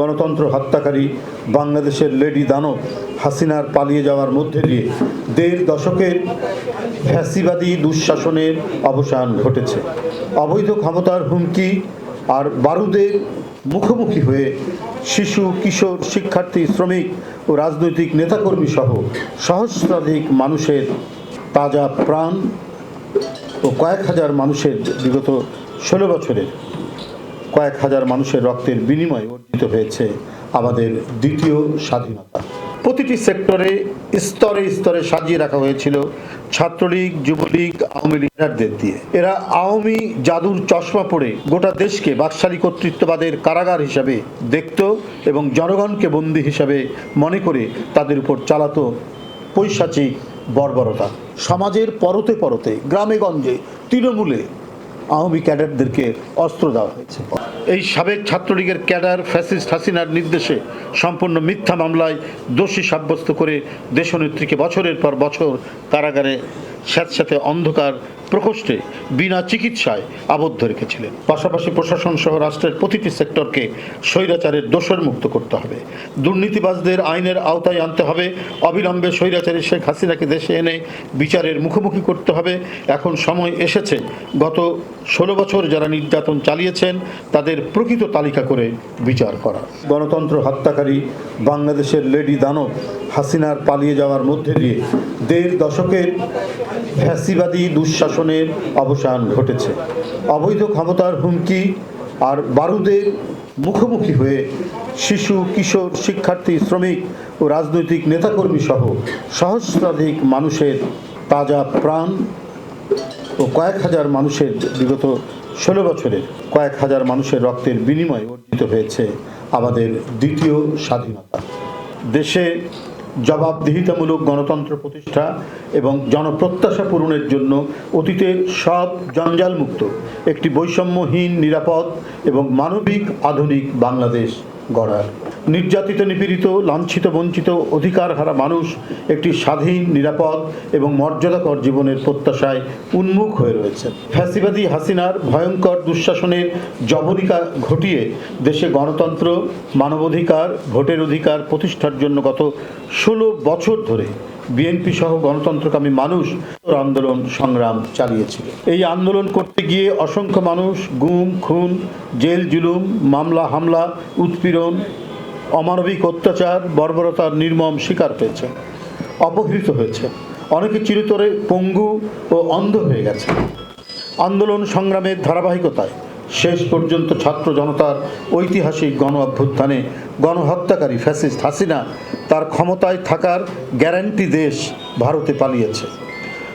গণতন্ত্র হত্যাকারী বাংলাদেশের লেডি দানব হাসিনার পালিয়ে যাওয়ার মধ্যে দিয়ে দেড় দশকের ফ্যাসিবাদী দুঃশাসনের অবসান ঘটেছে। অবৈধ ক্ষমতার হুমকি আর বারুদের মুখোমুখি হয়ে শিশু, কিশোর, শিক্ষার্থী, শ্রমিক ও রাজনৈতিক নেতাকর্মী সহ সহস্রাধিক মানুষের তাজা প্রাণ ও কয়েক হাজার মানুষের বিগত ষোলো বছরের কয়েক হাজার মানুষের রক্তের বিনিময়ে অর্জিত হয়েছে আমাদের দ্বিতীয় স্বাধীনতা। প্রতিটি সেক্টরে স্তরে স্তরে সাজিয়ে রাখা হয়েছিল ছাত্রলীগ, যুবলীগ, আওয়ামী লিডারদের দিয়ে। এরা আওয়ামী জাদুর চশমা পড়ে গোটা দেশকে বাকশালী কর্তৃত্ববাদের কারাগার হিসাবে দেখত এবং জনগণকে বন্দী হিসাবে মনে করে তাদের উপর চালাতো পৈশাচিক বর্বরতা। সমাজের পরতে পরতে গ্রামে গঞ্জে তৃণমূলে আওয়ামী ক্যাডারদেরকে অস্ত্র দেওয়া হয়েছে। এই সাবেক ছাত্রলীগের ক্যাডার ফ্যাসিস্ট হাসিনার নির্দেশে সম্পূর্ণ মিথ্যা মামলায় দোষী সাব্যস্ত করে দেশনেত্রীকে বছরের পর বছর কারাগারে স্যাঁতস্যাঁতে অন্ধকার প্রকোষ্ঠে বিনা চিকিৎসায় আবদ্ধ রেখেছিলেন। পাশাপাশি প্রশাসন সহ রাষ্ট্রের প্রতিটি সেক্টরকে স্বৈরাচারের দোষের মুক্ত করতে হবে। দুর্নীতিবাজদের আইনের আওতায় আনতে হবে। অবিলম্বে স্বৈরাচারী শেখ হাসিনাকে দেশে এনে বিচারের মুখোমুখি করতে হবে। এখন সময় এসেছে। গত ষোলো বছর যারা নির্যাতন চালিয়েছেন, তাদের প্রকৃত তালিকা করে বিচার করা। গণতন্ত্র হত্যাকারী বাংলাদেশের লেডি দানব হাসিনার পালিয়ে যাওয়ার মধ্যে দিয়ে দেড় দশকের ফ্যাসিবাদী দুঃশাসনের অবসান ঘটেছে। অবৈধ ক্ষমতার হুমকি আর বারুদের মুখোমুখি হয়ে শিশু, কিশোর, শিক্ষার্থী, শ্রমিক ও রাজনৈতিক নেতাকর্মী সহ সহস্রাধিক মানুষের তাজা প্রাণ ও কয়েক হাজার মানুষের বিগত ষোলো বছরের কয়েক হাজার মানুষের রক্তের বিনিময়ে অর্জিত হয়েছে আমাদের দ্বিতীয় স্বাধীনতা। দেশে জবাবদিহিতামূলক গণতন্ত্র প্রতিষ্ঠা এবং জনপ্রত্যাশা পূরণের জন্য অতীতের সব জঞ্জালমুক্ত, একটি বৈষম্যহীন, নিরাপদ এবং মানবিক আধুনিক বাংলাদেশ গড়ার। নির্যাতিত, নিপীড়িত, লাঞ্ছিত, বঞ্চিত অধিকার হারা মানুষ একটি স্বাধীন, নিরাপদ এবং মর্যাদাকর জীবনের প্রত্যাশায় উন্মুখ হয়ে রয়েছে। ফ্যাসিবাদী হাসিনার ভয়ঙ্কর দুঃশাসনের জবনিকা ঘটিয়ে দেশে গণতন্ত্র, মানবাধিকার, ভোটের অধিকার প্রতিষ্ঠার জন্য গত ষোলো বছর ধরে বিএনপি সহ গণতন্ত্রকামী মানুষ আন্দোলন সংগ্রাম চালিয়েছিল। এই আন্দোলন করতে গিয়ে অসংখ্য মানুষ গুম, খুন, জেল, জুলুম, মামলা, হামলা, উৎপীড়ন অমানবিক অত্যাচার, বর্বরতার নির্মম শিকার পেয়েছে, অপহৃত হয়েছে। অনেকে চিরতরে পঙ্গু ও অন্ধ হয়ে গেছে। আন্দোলন সংগ্রামের ধারাবাহিকতায় শেষ পর্যন্ত ছাত্র জনতার ঐতিহাসিক গণ অভ্যুত্থানে গণহত্যাকারী ফ্যাসিস্ট হাসিনা তার ক্ষমতায় থাকার গ্যারান্টি দেশ ভারতে পালিয়েছে।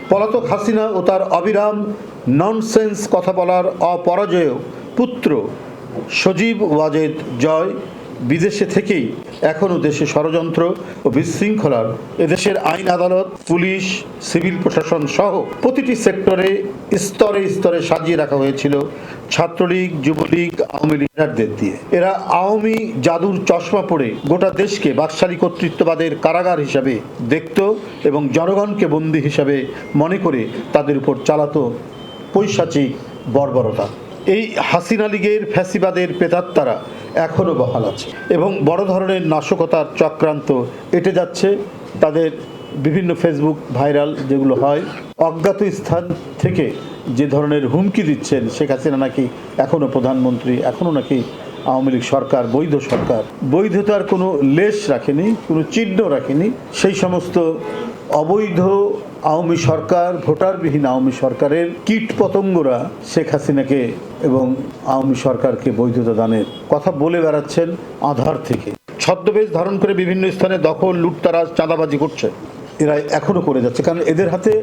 পলাতক হাসিনা ও তার অবিরাম ননসেন্স কথা বলার অপরাজয় পুত্র সজীব ওয়াজেদ জয় বিদেশে থেকেই এখনও দেশে ষড়যন্ত্র ও বিশৃঙ্খলার এদেশের আইন আদালত, পুলিশ, সিভিল প্রশাসন সহ প্রতিটি সেক্টরে স্তরে স্তরে সাজিয়ে রাখা হয়েছিল ছাত্রলীগ, যুবলীগ, আওয়ামী লিডারদের দিয়ে। এরা আওয়ামী জাদুর চশমা পড়ে গোটা দেশকে বাকশালী কর্তৃত্ববাদের কারাগার হিসাবে দেখত এবং জনগণকে বন্দী হিসাবে মনে করে তাদের উপর চালাতো পৈশাচিক বর্বরতা। এই হাসিনা লীগের ফ্যাসিবাদের প্রেতাত্মারা এখনও বহাল আছে। এবং বড় ধরনের নাশকতার চক্রান্ত এটে যাচ্ছে তাদের বিভিন্ন ফেসবুক ভাইরাল যেগুলো হয়। অজ্ঞাত স্থান থেকে যে ধরনের হুমকি দিচ্ছেন শেখ হাসিনা নাকি এখনও প্রধানমন্ত্রী, এখনও নাকি আওয়ামী লীগ সরকার, বৈধ সরকার। বৈধতার কোনো লেশ রাখেনি, কোনো চিহ্ন রাখেনি। সেই সমস্ত অবৈধ আওয়ামী সরকার, ভোটারবিহীন আওয়ামী সরকারের কীট পতঙ্গরা শেখ হাসিনাকে এবং আওয়ামী সরকারকে বৈধতা দানের কথা বলে বেড়াচ্ছেন আধার থেকে। ছদ্মবেশ ধারণ করে বিভিন্ন স্থানে দখল, লুটতারাজ, চাঁদাবাজি করছে। এরা এখনও করে যাচ্ছে, কারণ এদের হাতে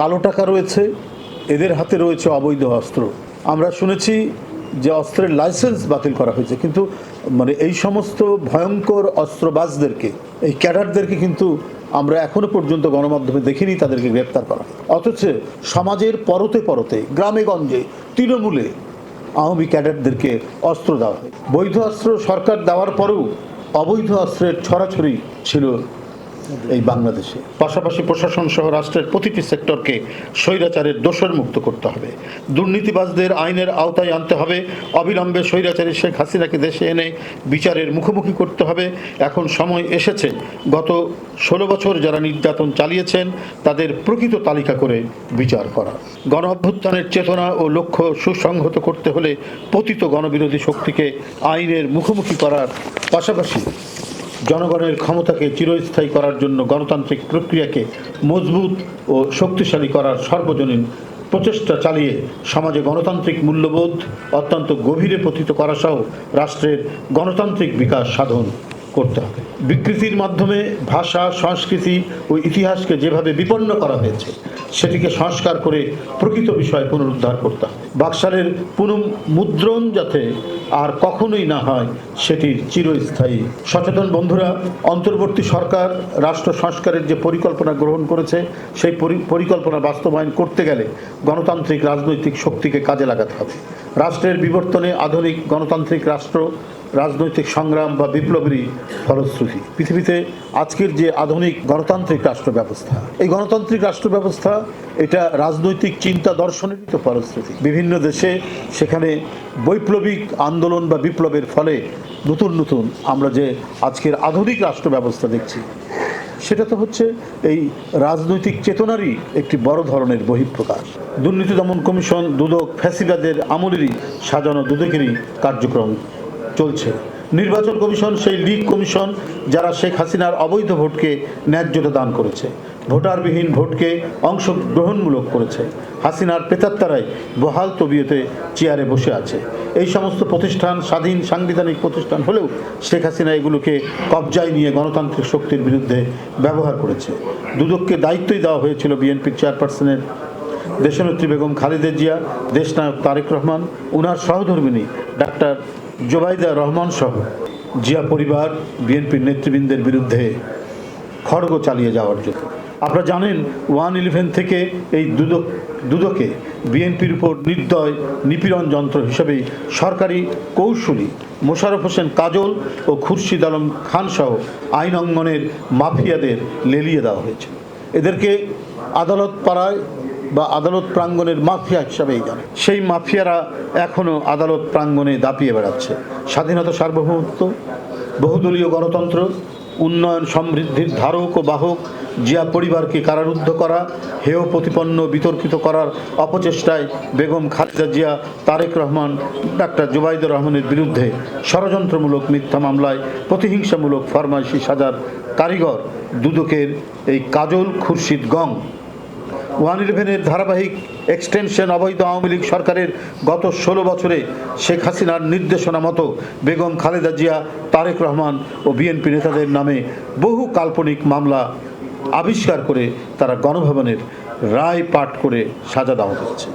কালো টাকা রয়েছে, এদের হাতে রয়েছে অবৈধ অস্ত্র। আমরা শুনেছি যে অস্ত্রের লাইসেন্স বাতিল করা হয়েছে, কিন্তু মানে এই সমস্ত ভয়ঙ্কর অস্ত্রবাজদেরকে, এই ক্যাডারদেরকে কিন্তু আমরা এখনও পর্যন্ত গণমাধ্যমে দেখিনি, তাদেরকে গ্রেপ্তার করা অথচ সমাজের পরতে পরতে গ্রামে গঞ্জে তৃণমূলে আওয়ামী ক্যাডারদেরকে অস্ত্র দেওয়া হয়। বৈধ অস্ত্র সরকার দেওয়ার পরেও অবৈধ অস্ত্রের ছড়াছড়ি ছিল এই বাংলাদেশে। পাশাপাশি প্রশাসন সহ রাষ্ট্রের প্রতিটি সেক্টরকে স্বৈরাচারের দোষর মুক্ত করতে হবে। দুর্নীতিবাজদের আইনের আওতায় আনতে হবে। অবিলম্বে স্বৈরাচারী শেখ হাসিনাকে দেশে এনে বিচারের মুখোমুখি করতে হবে। এখন সময় এসেছে। গত ষোলো বছর যারা নির্যাতন চালিয়েছেন, তাদের প্রকৃত তালিকা করে বিচার করা। গণ অভ্যুত্থানের চেতনা ও লক্ষ্য সুসংহত করতে হলে পতিত গণবিরোধী শক্তিকে আইনের মুখোমুখি করার পাশাপাশি জনগণের ক্ষমতাকে চিরস্থায়ী করার জন্য গণতান্ত্রিক প্রক্রিয়াকে মজবুত ও শক্তিশালী করার সর্বজনীন প্রচেষ্টা চালিয়ে সমাজে গণতান্ত্রিক মূল্যবোধ অত্যন্ত গভীরে পতিত করা সহ রাষ্ট্রের গণতান্ত্রিক বিকাশ সাধন। করতে হবে। বিকৃতির মাধ্যমে ভাষা, সংস্কৃতি ও ইতিহাসকে যেভাবে বিপন্ন করা হয়েছে, সেটিকে সংস্কার করে প্রকৃত বিষয় পুনরুদ্ধার করতে হবে। বাক্সারের পুনঃমুদ্রণ যাতে আর কখনোই না হয় সেটির চিরস্থায়ী। সচেতন বন্ধুরা, অন্তর্বর্তী সরকার, রাষ্ট্র সংস্কারের যে পরিকল্পনা গ্রহণ করেছে, সেই পরিকল্পনা বাস্তবায়ন করতে গেলে গণতান্ত্রিক রাজনৈতিক শক্তিকে কাজে লাগাতে হবে। রাষ্ট্রের বিবর্তনে আধুনিক গণতান্ত্রিক রাষ্ট্র, রাজনৈতিক সংগ্রাম বা বিপ্লবেরই ফলশ্রুতি। পৃথিবীতে আজকের যে আধুনিক গণতান্ত্রিক রাষ্ট্র ব্যবস্থা এই গণতান্ত্রিক রাষ্ট্র ব্যবস্থা এটা রাজনৈতিক চিন্তা দর্শনেরই তো ফলশ্রুতি। বিভিন্ন দেশে সেখানে বৈপ্লবিক আন্দোলন বা বিপ্লবের ফলে নতুন নতুন আমরা যে আজকের আধুনিক রাষ্ট্র ব্যবস্থা দেখছি সেটা তো হচ্ছে এই রাজনৈতিক চেতনারই একটি বড় ধরনের বহিঃপ্রকাশ। দুর্নীতি দমন কমিশন, দুদক, ফ্যাসিবাদের আমলেরই সাজানো দুদকেরই কার্যক্রম চলছে। নির্বাচন কমিশন, সেই লিগ কমিশন, যারা শেখ হাসিনার অবৈধ ভোটকে ন্যায্যতা দান করেছে। ভোটারবিহীন ভোটকে অংশগ্রহণমূলক করেছে। হাসিনার প্রেতাত্মারাই বহাল তবিয়তে চেয়ারে বসে আছে। এই সমস্ত প্রতিষ্ঠান স্বাধীন সাংবিধানিক প্রতিষ্ঠান হলেও শেখ হাসিনা এগুলোকে কবজায় নিয়ে গণতান্ত্রিক শক্তির বিরুদ্ধে ব্যবহার করেছে। দুদককে দায়িত্বই দেওয়া হয়েছিল বিএনপির চেয়ারপারসনের। দেশনেত্রী বেগম খালেদা জিয়া, দেশনায়ক তারেক রহমান, উনার সহধর্মিনী ডাক্তার জোবাইদা রহমান সহ জিয়া পরিবার বিএনপির নেতৃবৃন্দের বিরুদ্ধে খড়গ চালিয়ে যাওয়ার জন্য। আপনারা জানেন, ওয়ান ইলেভেন থেকে এই দুদক, দুদকে বিএনপির উপর নির্দয় নিপীড়ন যন্ত্র হিসেবে সরকারি কৌশলী মোশাররফ হোসেন কাজল ও খুরশিদ আলম খান সহ আইন অঙ্গনের মাফিয়াদের লেলিয়ে দেওয়া হয়েছে। এদেরকে আদালত পাড়ায় বা আদালত প্রাঙ্গণের মাফিয়া হিসাবেই জানে সেই মাফিয়ারা এখনও আদালত প্রাঙ্গণে দাপিয়ে বেড়াচ্ছে। স্বাধীনতা সার্বভৌমত্ব, বহুদলীয় গণতন্ত্র উন্নয়ন সমৃদ্ধির ধারক ও বাহক, জিয়া পরিবারকে কারারুদ্ধ করা, হেয় প্রতিপন্ন বিতর্কিত করার অপচেষ্টায় বেগম খালেদা জিয়া, তারেক রহমান, ডাক্তার জুবাইদুর রহমানের বিরুদ্ধে ষড়যন্ত্রমূলক মিথ্যা মামলায় প্রতিহিংসামূলক ফরমাইশি সাজার কারিগর, দুদকের এই কাজল খুরশিদ গং। ওয়ান ইলেভেনের ধারাবাহিক এক্সটেনশন অবৈধ আওয়ামী লীগ সরকারের গত ষোলো বছরে শেখ হাসিনার নির্দেশনা মতো বেগম খালেদা জিয়া, তারেক রহমান ও বিএনপি নেতাদের নামে বহু কাল্পনিক মামলা আবিষ্কার করে তারা গণভবনের রায় পাঠ করে সাজা দেওয়া হচ্ছে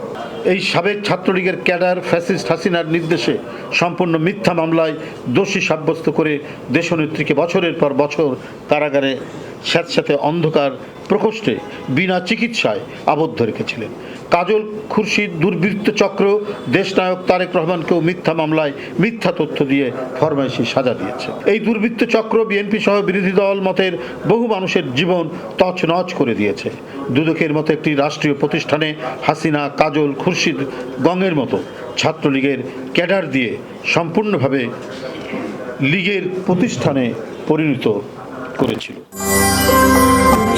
এই সাবেক ছাত্রলীগের ক্যাডার ফ্যাসিস্ট হাসিনার নির্দেশে সম্পূর্ণ মিথ্যা মামলায় দোষী সাব্যস্ত করে দেশনেত্রীকে বছরের পর বছর কারাগারে স্যাঁতস্যাঁতে অন্ধকার প্রকোষ্ঠে বিনা চিকিৎসায় আবদ্ধ রেখেছিলেন। কাজল খুরশিদ দুর্বৃত্ত চক্র, দেশনায়ক তারেক রহমানকেও মিথ্যা মামলায় মিথ্যা তথ্য দিয়ে ফরমাইশি সাজা দিয়েছে। এই দুর্বৃত্ত চক্র বিএনপি সহ বিরোধী দল মতের বহু মানুষের জীবন তছনছ করে দিয়েছে। দুদকের মতো একটি রাষ্ট্রীয় প্রতিষ্ঠানে হাসিনা, কাজল, খুরশিদ গঙের মতো ছাত্রলীগের ক্যাডার দিয়ে সম্পূর্ণভাবে লীগের প্রতিষ্ঠানে পরিণত করেছিল।